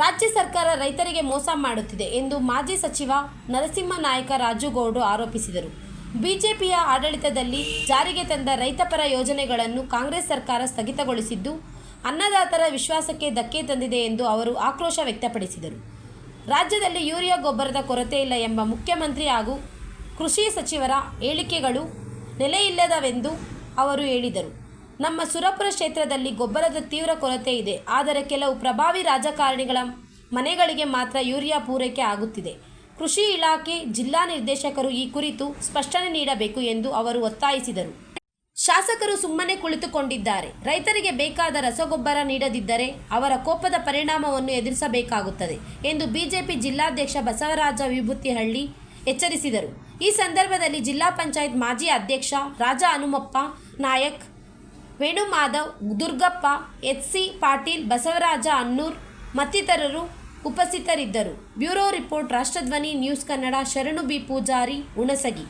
ರಾಜ್ಯ ಸರ್ಕಾರ ರೈತರಿಗೆ ಮೋಸ ಮಾಡುತ್ತಿದೆ ಎಂದು ಮಾಜಿ ಸಚಿವ ನರಸಿಂಹ ನಾಯಕ ರಾಜುಗೌಡ ಆರೋಪಿಸಿದರು. ಬಿಜೆಪಿಯ ಆಡಳಿತದಲ್ಲಿ ಜಾರಿಗೆ ತಂದ ರೈತಪರ ಯೋಜನೆಗಳನ್ನು ಕಾಂಗ್ರೆಸ್ ಸರ್ಕಾರ ಸ್ಥಗಿತಗೊಳಿಸಿದ್ದು, ಅನ್ನದಾತರ ವಿಶ್ವಾಸಕ್ಕೆ ಧಕ್ಕೆ ತಂದಿದೆ ಎಂದು ಅವರು ಆಕ್ರೋಶ ವ್ಯಕ್ತಪಡಿಸಿದರು. ರಾಜ್ಯದಲ್ಲಿ ಯೂರಿಯಾ ಗೊಬ್ಬರದ ಕೊರತೆ ಇಲ್ಲ ಎಂಬ ಮುಖ್ಯಮಂತ್ರಿ ಹಾಗೂ ಕೃಷಿ ಸಚಿವರ ಹೇಳಿಕೆಗಳು ನೆಲೆಯಿಲ್ಲದವೆಂದು ಅವರು ಹೇಳಿದರು. ನಮ್ಮ ಸುರಪುರ ಕ್ಷೇತ್ರದಲ್ಲಿ ಗೊಬ್ಬರದ ತೀವ್ರ ಕೊರತೆ ಇದೆ. ಆದರೆ ಕೆಲವು ಪ್ರಭಾವಿ ರಾಜಕಾರಣಿಗಳ ಮನೆಗಳಿಗೆ ಮಾತ್ರ ಯೂರಿಯಾ ಪೂರೈಕೆ ಆಗುತ್ತಿದೆ. ಕೃಷಿ ಇಲಾಖೆ ಜಿಲ್ಲಾ ನಿರ್ದೇಶಕರು ಈ ಕುರಿತು ಸ್ಪಷ್ಟನೆ ನೀಡಬೇಕು ಎಂದು ಅವರು ಒತ್ತಾಯಿಸಿದರು. ಶಾಸಕರು ಸುಮ್ಮನೆ ಕುಳಿತುಕೊಂಡಿದ್ದಾರೆ. ರೈತರಿಗೆ ಬೇಕಾದ ರಸಗೊಬ್ಬರ ನೀಡದಿದ್ದರೆ ಅವರ ಕೋಪದ ಪರಿಣಾಮವನ್ನು ಎದುರಿಸಬೇಕಾಗುತ್ತದೆ ಎಂದು ಬಿಜೆಪಿ ಜಿಲ್ಲಾಧ್ಯಕ್ಷ ಬಸವರಾಜ ವಿಭೂತಿಹಳ್ಳಿ ಎಚ್ಚರಿಸಿದರು. ಈ ಸಂದರ್ಭದಲ್ಲಿ ಜಿಲ್ಲಾ ಪಂಚಾಯತ್ ಮಾಜಿ ಅಧ್ಯಕ್ಷ ರಾಜ ಹನುಮಪ್ಪ ನಾಯಕ್ ವೇಣುಮಾಧವ್, ದುರ್ಗಪ್ಪ ಎಚ್ ಸಿ ಪಾಟೀಲ್, ಬಸವರಾಜ ಅನ್ನೂರ್ ಮತ್ತಿತರರು ಉಪಸ್ಥಿತರಿದ್ದರು. Bureau report, Rashtradhwani, news Kannada, Sharanu B Pujari, Hunasagi.